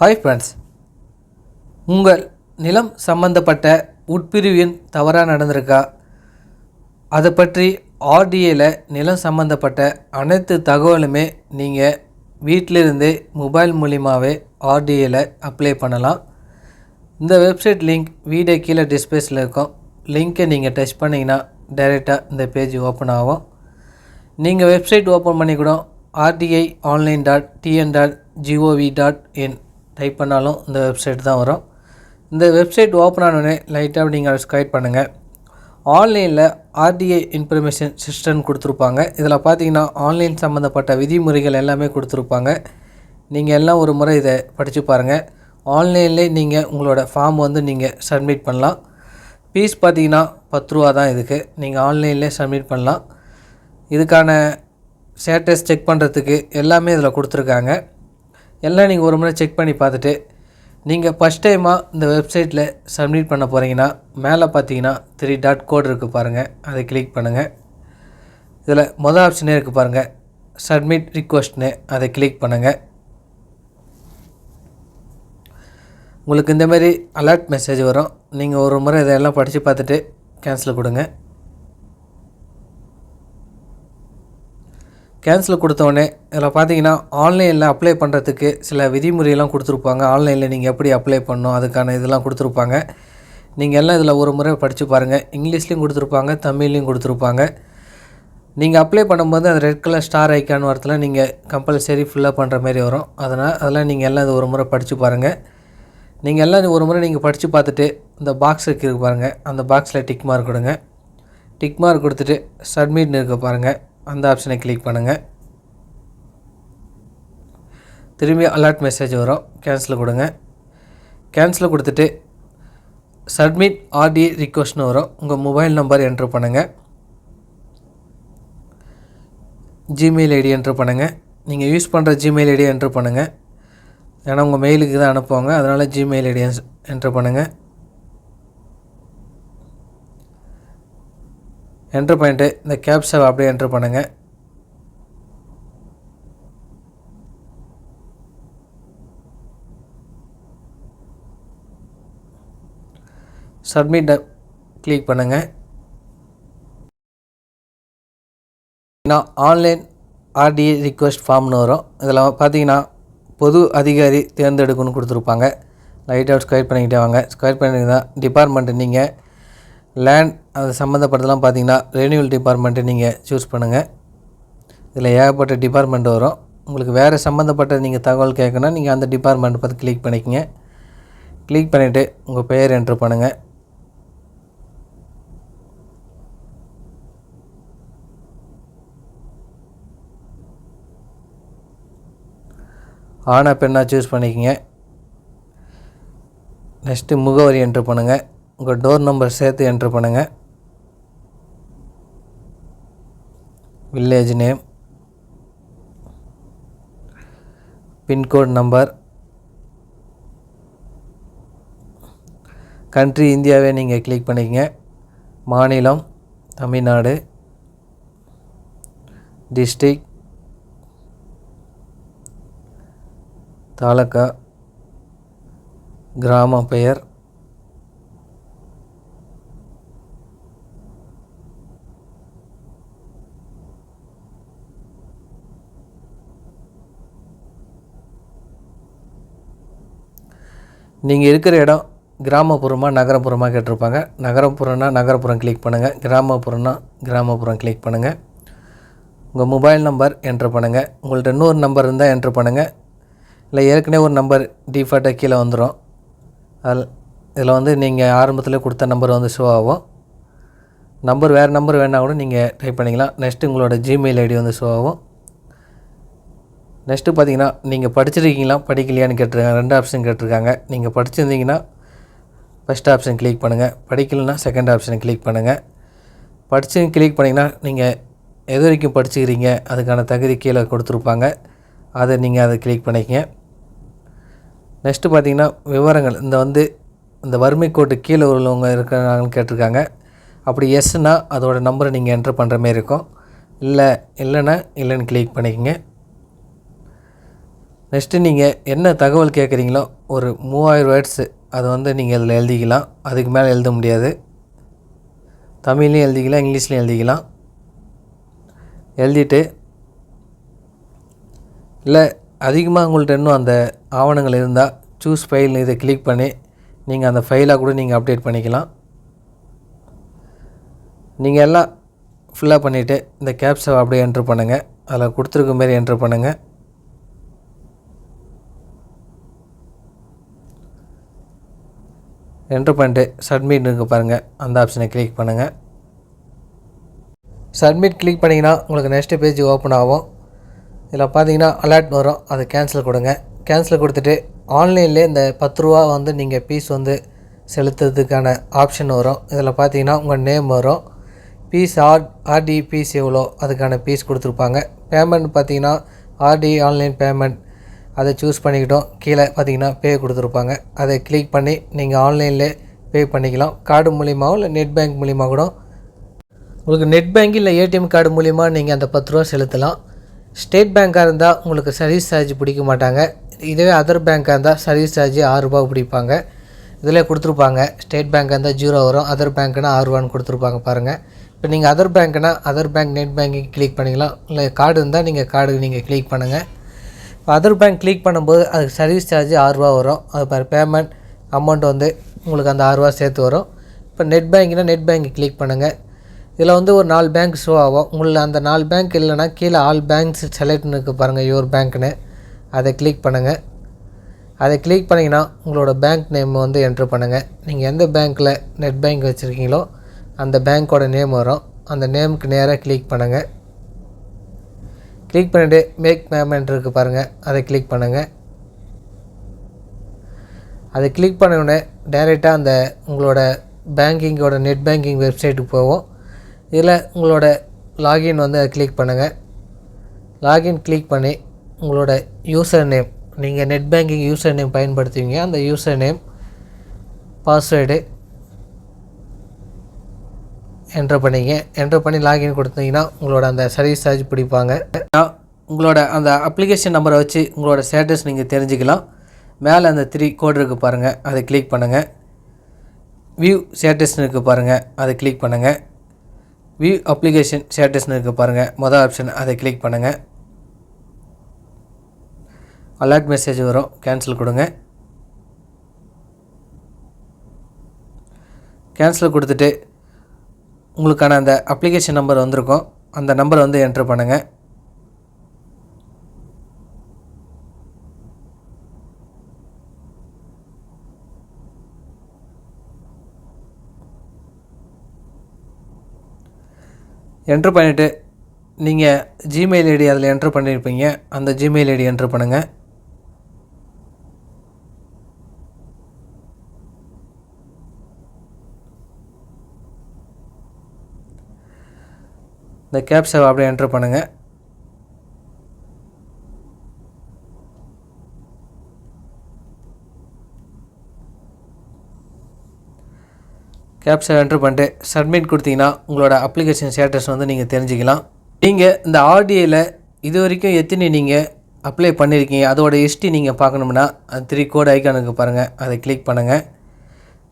Hi friends உங்கள் நிலம் சம்பந்தப்பட்ட உட்பிரிவின் தவறாக நடந்திருக்கா? அதை பற்றி ஆர்டிஏல நிலம் சம்பந்தப்பட்ட அனைத்து தகவலுமே நீங்கள் வீட்டிலிருந்தே மொபைல் மூலிமாவே ஆர்டிஏல அப்ளை பண்ணலாம். இந்த வெப்சைட் லிங்க் வீடியோ கீழே டிஸ்பிளேஸில் இருக்கும். லிங்க்கை நீங்கள் டச் பண்ணிங்கன்னா டைரெக்டாக இந்த பேஜ் ஓப்பன் ஆகும். நீங்கள் வெப்சைட் ஓப்பன் பண்ணி கூட RTI online dot TN dot GOV dot in type பண்ணாலும் இந்த வெப்சைட் தான் வரும். இந்த வெப்சைட் ஓப்பன் ஆனோடனே லைட்டாக நீங்கள் ஸ்கைட் பண்ணுங்கள் ஆன்லைனில் ஆர்டிஐ இன்ஃபர்மேஷன் சிஸ்டம் கொடுத்துருப்பாங்க. இதில் பார்த்தீங்கன்னா ஆன்லைன் சம்மந்தப்பட்ட விதிமுறைகள் எல்லாமே கொடுத்துருப்பாங்க. நீங்கள் எல்லாம் ஒரு முறை இதை படித்து பாருங்கள் ஆன்லைன்லேயே நீங்கள் உங்களோட ஃபார்ம் வந்து நீங்கள் சப்மிட் பண்ணலாம். ஃபீஸ் பார்த்தீங்கன்னா பத்து ரூபா தான் இதுக்கு. நீங்கள் ஆன்லைன்லேயே சப்மிட் பண்ணலாம். இதுக்கான ஸ்டேட்டஸ் செக் பண்ணுறதுக்கு எல்லாமே இதில் கொடுத்துருக்காங்க. எல்லாம் நீங்கள் ஒரு முறை செக் பண்ணி பார்த்துட்டு நீங்கள் ஃபஸ்ட் டைமாக இந்த வெப்சைட்டில் சப்மிட் பண்ண போகிறீங்கன்னா மேலே பார்த்தீங்கன்னா த்ரீ டாட் கோட் இருக்குது பாருங்கள் அதை கிளிக் பண்ணுங்கள் இதில் மொதல் ஆப்ஷனே இருக்குது பாருங்கள் சப்மிட் ரிக்வஸ்ட்னு அதை கிளிக் பண்ணுங்கள் உங்களுக்கு இந்தமாரி அலர்ட் மெசேஜ் வரும். நீங்கள் ஒரு முறை இதெல்லாம் படித்து பார்த்துட்டு கேன்சல் கொடுங்க. கேன்சல் கொடுத்தோடனே இதில் பார்த்தீங்கன்னா ஆன்லைனில் அப்ளை பண்ணுறதுக்கு சில விதிமுறையெல்லாம் கொடுத்துருப்பாங்க. ஆன்லைனில் நீங்கள் எப்படி அப்ளை பண்ணணும் அதுக்கான இதெல்லாம் கொடுத்துருப்பாங்க. நீங்கள் எல்லாம் இதில் ஒரு முறை படித்து பாருங்கள் இங்கிலீஷ்லேயும் கொடுத்துருப்பாங்க தமிழ்லேயும் கொடுத்துருப்பாங்க. நீங்கள் அப்ளை பண்ணும்போது அந்த ரெட் கலர் ஸ்டார் ஐக்கான் வரத்தில் நீங்கள் கம்பல்சரி ஃபில்லப் பண்ணுற மாதிரி வரும். அதனால் அதெல்லாம் நீங்கள் எல்லாம் இது ஒரு முறை படித்து பாருங்கள் நீங்கள் எல்லாம் இது ஒரு முறை நீங்கள் படித்து பார்த்துட்டு இந்த பாக்ஸ் இருக்கு பாருங்கள் அந்த பாக்ஸில் டிக் மார்க் கொடுங்க. டிக் மார்க் கொடுத்துட்டு சப்மிட்னு இருக்க பாருங்கள் அந்த ஆப்ஷனை கிளிக் பண்ணுங்கள் திரும்பி அலர்ட் மெசேஜ் வரும். கேன்சல் கொடுங்க. கேன்சல் கொடுத்துட்டு சப்மிட் ஆர்டி ரிக்வஸ்ட்னு வரும். உங்கள் மொபைல் நம்பர் என்ட்ரு பண்ணுங்கள் ஜிமெயில் ஐடி என்ட்ரு பண்ணுங்கள் நீங்கள் யூஸ் பண்ணுற ஜிமெயில் ஐடியை என்ட்ரு பண்ணுங்கள் ஏன்னா உங்கள் மெயிலுக்கு தான் அனுப்புவாங்க. அதனால் ஜிமெயில் ஐடி என்ட்ரு பண்ணுங்கள் என்ட்ரு பண்ணிட்டு இந்த கேப்ஸை அப்படியே என்ட்ரு பண்ணுங்கள் சப்மிட்டை கிளிக் பண்ணுங்கள் நான் ஆன்லைன் ஆர்டிஏ ரிக்வஸ்ட் ஃபார்ம்னு வரும். இதில் பார்த்தீங்கன்னா பொது அதிகாரி தேர்ந்தெடுக்கணும்னு கொடுத்துருப்பாங்க. லைட்டாக ஸ்கொயர் பண்ணிக்கிட்டே வாங்க. ஸ்கொயர் பண்ணிங்கன்னா டிபார்ட்மெண்ட்டு நீங்கள் லேண்ட் அது சம்மந்தப்பட்டதெல்லாம் பார்த்தீங்கன்னா ரெனியூவல் டிபார்ட்மெண்ட்டு நீங்கள் சூஸ் பண்ணுங்கள் இதில் ஏகப்பட்ட டிபார்ட்மெண்ட் வரும். உங்களுக்கு வேறு சம்மந்தப்பட்ட நீங்கள் தகவல் கேட்கணும் நீங்கள் அந்த டிபார்ட்மெண்ட் பார்த்து கிளிக் பண்ணிக்கங்க. கிளிக் பண்ணிவிட்டு உங்கள் பெயர் என்ட்ரு பண்ணுங்கள் ஆனா பெண்ணாக சூஸ் பண்ணிக்கங்க. நெக்ஸ்ட்டு முகவரி என்ட்ரு பண்ணுங்கள் உங்கள் டோர் நம்பர் சேர்த்து என்ட்ரு பண்ணுங்கள் village name pincode number country இந்தியாவே நீங்கள் கிளிக் பண்ணிக்கங்க. மாநிலம் தமிழ்நாடு டிஸ்ட்ரிக் தாலுக்கா கிராம பெயர். நீங்கள் இருக்கிற இடம் கிராமப்புறமாக நகரப்புறமாக கேட்டிருப்பாங்க. நகரப்புறம்னா நகரப்புறம் கிளிக் பண்ணுங்கள் கிராமப்புறம்னா கிராமப்புறம் கிளிக் பண்ணுங்கள் உங்கள் மொபைல் நம்பர் என்ட்ரு பண்ணுங்கள் உங்கள்கிட்ட இன்னொரு நம்பர் இருந்தால் என்ட்ரு பண்ணுங்கள் இல்லை ஏற்கனவே ஒரு நம்பர் டிஃபால்ட்டாக கீழே வந்துடும் அதில் இதில் வந்து நீங்கள் ஆரம்பத்தில் கொடுத்த நம்பர் வந்து ஷோ ஆகும். நம்பர் வேறு நம்பர் வேணால் கூட நீங்கள் டைப் பண்ணிக்கலாம். நெக்ஸ்ட்டு உங்களோட ஜிமெயில் ஐடி வந்து ஷோ ஆகும். நெக்ஸ்ட்டு பார்த்தீங்கன்னா நீங்கள் படிச்சிருக்கீங்களா? படிக்கலையான்னு கேட்டிருக்காங்க. ரெண்டு ஆப்ஷன் கேட்டிருக்காங்க. நீங்கள் படிச்சிருந்தீங்கன்னா ஃபஸ்ட் ஆப்ஷன் கிளிக் பண்ணுங்கள் படிக்கலைன்னா செகண்ட் ஆப்ஷன் கிளிக் பண்ணுங்கள் படிச்சு கிளிக் பண்ணிங்கன்னா நீங்கள் எது வரைக்கும் படிச்சுக்கிறீங்க அதுக்கான தகுதி கீழே கொடுத்துருப்பாங்க. அதை நீங்கள் அதை கிளிக் பண்ணிக்கங்க. நெக்ஸ்ட்டு பார்த்தீங்கன்னா விவரங்கள். இந்த வந்து இந்த வறுமை கோட்டு கீழே உள்ளவங்க இருக்கிறாங்கன்னு கேட்டிருக்காங்க. அப்படி எஸ்னால் அதோட நம்பரை நீங்கள் என்ட்ரு பண்ணுற மாதிரி இருக்கும். இல்லை இல்லைன்னா இல்லைன்னு கிளிக் பண்ணிக்கங்க. நெக்ஸ்ட்டு நீங்கள் என்ன தகவல் கேட்குறீங்களோ ஒரு மூவாயிரம் வேர்ட்ஸு அதை வந்து நீங்கள் அதில் எழுதிக்கலாம். அதுக்கு மேலே எழுத முடியாது. தமிழ்லையும் எழுதிக்கலாம் இங்கிலீஷ்லையும் எழுதிக்கலாம். எழுதிட்டு இல்லை அதிகமாக உங்கள்கிட்ட இன்னும் அந்த ஆவணங்கள் இருந்தால் சூஸ் ஃபைல் இதை கிளிக் பண்ணி நீங்கள் அந்த ஃபைலாக கூட நீங்கள் அப்டேட் பண்ணிக்கலாம். நீங்கள் எல்லாம் ஃபுல்லாக பண்ணிவிட்டு இந்த கேப்ஸை அப்படியே என்ட்ரு பண்ணுங்கள் அதில் கொடுத்துருக்க மாரி என்ட்ரு பண்ணுங்கள் என்ட்ரு பண்ணிட்டு சப்மிட் பாருங்கள் அந்த ஆப்ஷனை கிளிக் பண்ணுங்கள் சப்மிட் கிளிக் பண்ணிங்கன்னா உங்களுக்கு நெக்ஸ்ட் பேஜ் ஓப்பன் ஆகும். இதில் பார்த்தீங்கன்னா அலர்ட் வரும். அதை கேன்சல் கொடுங்க. கேன்சல் கொடுத்துட்டு ஆன்லைன்லேயே இந்த பத்து ரூபா வந்து நீங்கள் ஃபீஸ் வந்து செலுத்துறதுக்கான ஆப்ஷன் வரும். இதில் பார்த்தீங்கன்னா உங்கள் நேம் வரும். ஃபீஸ் ஆர் ஆர்டி பீஸ் எவ்வளோ அதுக்கான பீஸ் கொடுத்துருப்பாங்க. பேமெண்ட் பார்த்தீங்கன்னா ஆர்டி ஆன்லைன் பேமெண்ட் அதை சூஸ் பண்ணிக்கிட்டோம். கீழே பார்த்தீங்கன்னா பே கொடுத்துருப்பாங்க. அதை கிளிக் பண்ணி நீங்கள் ஆன்லைன்லேயே பே பண்ணிக்கலாம். கார்டு மூலியமாகவும் இல்லை நெட் பேங்க் மூலிமா கூட உங்களுக்கு நெட் பேங்க் இல்லை ஏடிஎம் கார்டு மூலிமா நீங்கள் அந்த பத்து ரூபா செலுத்தலாம். ஸ்டேட் பேங்க்காக இருந்தால் உங்களுக்கு சர்வீஸ் சார்ஜ் பிடிக்க மாட்டாங்க. இதுவே அதர் பேங்க்காக இருந்தால் சர்வீஸ் சார்ஜ் ஆறுரூபா பிடிப்பாங்க. இதில் கொடுத்துருப்பாங்க. ஸ்டேட் பேங்க்காக இருந்தால் ஜீரோ வரும். அதர் பேங்க்னா ஆறுரூவான்னு கொடுத்துருப்பாங்க பாருங்கள் இப்போ நீங்கள் other பேங்க்னா other bank net banking click பண்ணிக்கலாம். இல்லை கார்டு இருந்தால் நீங்கள் கார்டு நீங்கள் கிளிக் பண்ணுங்கள் அதர் பேங்க் கிளிக் பண்ணும்போது அதுக்கு சர்வீஸ் சார்ஜ் ஆறுரூவா வரும். அது பர் பேமெண்ட் அமௌண்ட் வந்து உங்களுக்கு அந்த ஆறுரூவா சேர்த்து வரும். இப்போ நெட் பேங்க்னால் நெட் பேங்க் கிளிக் பண்ணுங்கள் இதில் வந்து ஒரு நாலு பேங்க் ஷோ ஆகும். உங்களில் அந்த நாலு பேங்க் இல்லைன்னா கீழே ஆல் பேங்க்ஸ் செலக்ட்னு இருக்குது பாருங்கள் யுவர் பேங்க்னு அதை கிளிக் பண்ணுங்கள் அதை கிளிக் பண்ணிங்கன்னா உங்களோட பேங்க் நேம் வந்து என்ட்ரு பண்ணுங்கள் நீங்கள் எந்த பேங்க்கில் நெட் பேங்க் வச்சுருக்கீங்களோ அந்த பேங்க்கோட நேம் வரும். அந்த நேமுக்கு நேராக கிளிக் பண்ணுங்கள் கிளிக் பண்ணிவிட்டு மேக் பேமெண்ட் இருக்குது பாருங்கள் அதை கிளிக் பண்ணுங்கள் அதை கிளிக் பண்ண டைரெக்டாக அந்த உங்களோட பேங்கிங்கோட நெட் பேங்கிங் வெப்சைட்டுக்கு போவோம். இதில் உங்களோட லாகின் வந்து அதை கிளிக் பண்ணுங்கள் லாகின் கிளிக் பண்ணி உங்களோட யூசர் நேம் நீங்கள் நெட் பேங்கிங் யூசர் நேம் பயன்படுத்துவீங்க. அந்த யூசர் நேம் பாஸ்வேர்டு என்ட்ரு பண்ணிங்க. என்ட்ரு பண்ணி லாகின் கொடுத்தீங்கன்னா உங்களோட அந்த சர்வீஸ் சார்ஜ் பிடிப்பாங்க. உங்களோட அந்த அப்ளிகேஷன் நம்பரை வச்சு உங்களோட ஸ்டேட்டஸ் நீங்கள் தெரிஞ்சுக்கலாம். மேலே அந்த த்ரீ கோடு இருக்குது பாருங்கள் அதை கிளிக் பண்ணுங்கள் வியூ ஸ்டேட்டஸ்னு இருக்குது பாருங்கள் அதை கிளிக் பண்ணுங்கள் வியூ அப்ளிகேஷன் ஸ்டேட்டஸ்னு இருக்குது பாருங்கள் மொதல் ஆப்ஷன் அதை கிளிக் பண்ணுங்கள் அலர்ட் மெசேஜ் வரும். கேன்சல் கொடுங்க. கேன்சல் கொடுத்துட்டு உங்களுக்கான அந்த அப்ளிகேஷன் நம்பர் வந்திருக்கும். அந்த நம்பரை வந்து என்ட்ரு பண்ணுங்கள் என்ட்ரு பண்ணிவிட்டு நீங்கள் ஜிமெயில் ஐடி அதில் என்ட்ரு பண்ணியிருப்பீங்க அந்த ஜிமெயில் ஐடி என்ட்ரு பண்ணுங்கள் இந்த கேப்ஸை அப்படியே என்ட்ரு பண்ணுங்கள் கேப்ஸை என்ட்ரு பண்ணிட்டு சப்மிட் கொடுத்தீங்கன்னா உங்களோட அப்ளிகேஷன் ஸ்டேட்டஸ் வந்து நீங்கள் தெரிஞ்சுக்கலாம். நீங்கள் இந்த ஆர்டிஏல இது வரைக்கும் எத்தனை நீங்கள் அப்ளை பண்ணியிருக்கீங்க அதோட ஹிஸ்ட்ரி நீங்கள் பார்க்கணும்னா அது த்ரீ கோட் ஐக்கானுக்கு பாருங்கள் அதை கிளிக் பண்ணுங்கள்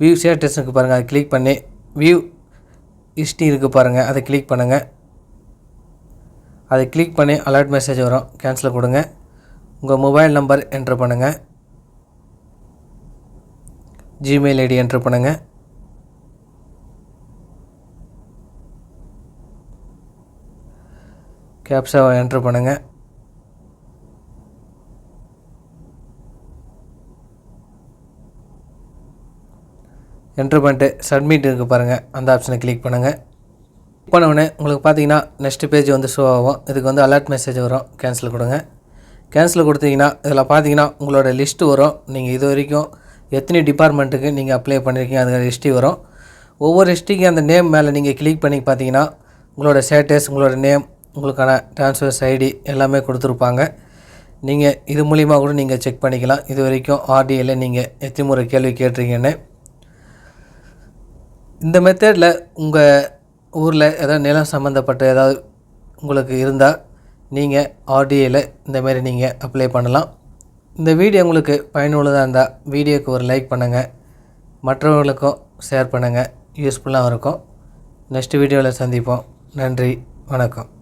வியூ ஸ்டேட்டஸுக்கு பாருங்கள் அதை கிளிக் பண்ணி வியூ ஹிஸ்ட்ரி இருக்குது பாருங்கள் அதை கிளிக் பண்ணுங்கள் அதை கிளிக் பண்ணி அலர்ட் மெசேஜ் வரும். கேன்சல் கொடுங்க. உங்கள் மொபைல் நம்பர் என்ட்ரு பண்ணுங்கள் ஜிமெயில் ஐடி என்ட்ரு பண்ணுங்கள் கேப்ஸாவை என்ட்ரு பண்ணுங்கள் என்ட்ரு பண்ணிட்டு சப்மிட் இருக்குது பாருங்கள் அந்த ஆப்ஷனை கிளிக் பண்ணுங்கள் பண்ண உடனே உங்களுக்கு பார்த்தீங்கன்னா நெக்ஸ்ட் பேஜ் வந்து ஷோ ஆகும். இதுக்கு வந்து அலர்ட் மெசேஜ் வரும். கேன்சல் கொடுங்க. கேன்சல் கொடுத்தீங்கன்னா இதில் பார்த்தீங்கன்னா உங்களோட லிஸ்ட்டு வரும். நீங்கள் இது வரைக்கும் எத்தனை டிபார்ட்மெண்ட்டுக்கு நீங்கள் அப்ளை பண்ணியிருக்கீங்க அதுக்கு ஹிஸ்ட்ரி வரும். ஒவ்வொரு ஹிஸ்ட்ரிக்கும் அந்த நேம் மேலே நீங்கள் கிளிக் பண்ணி பார்த்தீங்கன்னா உங்களோட ஸ்டேட்டஸ் உங்களோட நேம் உங்களுக்கான ட்ரான்ஸ்ஃபர்ஸ் ஐடி எல்லாமே கொடுத்துருப்பாங்க. நீங்கள் இது மூலிமா கூட நீங்கள் செக் பண்ணிக்கலாம். இது வரைக்கும் ஆர்டிஎல்ல நீங்கள் எத்தனை முறை கேள்வி கேட்டிருக்கீங்கன்னு. இந்த மெத்தடில் உங்கள் ஊரில் ஏதாவது நிலம் சம்மந்தப்பட்ட ஏதாவது உங்களுக்கு இருந்தால் நீங்கள் ஆர்டிஏல இந்தமாரி நீங்கள் அப்ளை பண்ணலாம். இந்த வீடியோ உங்களுக்கு பயனுள்ளதாக இருந்தால் வீடியோக்கு ஒரு லைக் பண்ணுங்கள் மற்றவர்களுக்கும் ஷேர் பண்ணுங்கள் யூஸ்ஃபுல்லாகவும் இருக்கும். நெக்ஸ்ட் வீடியோவில் சந்திப்போம். நன்றி. வணக்கம்.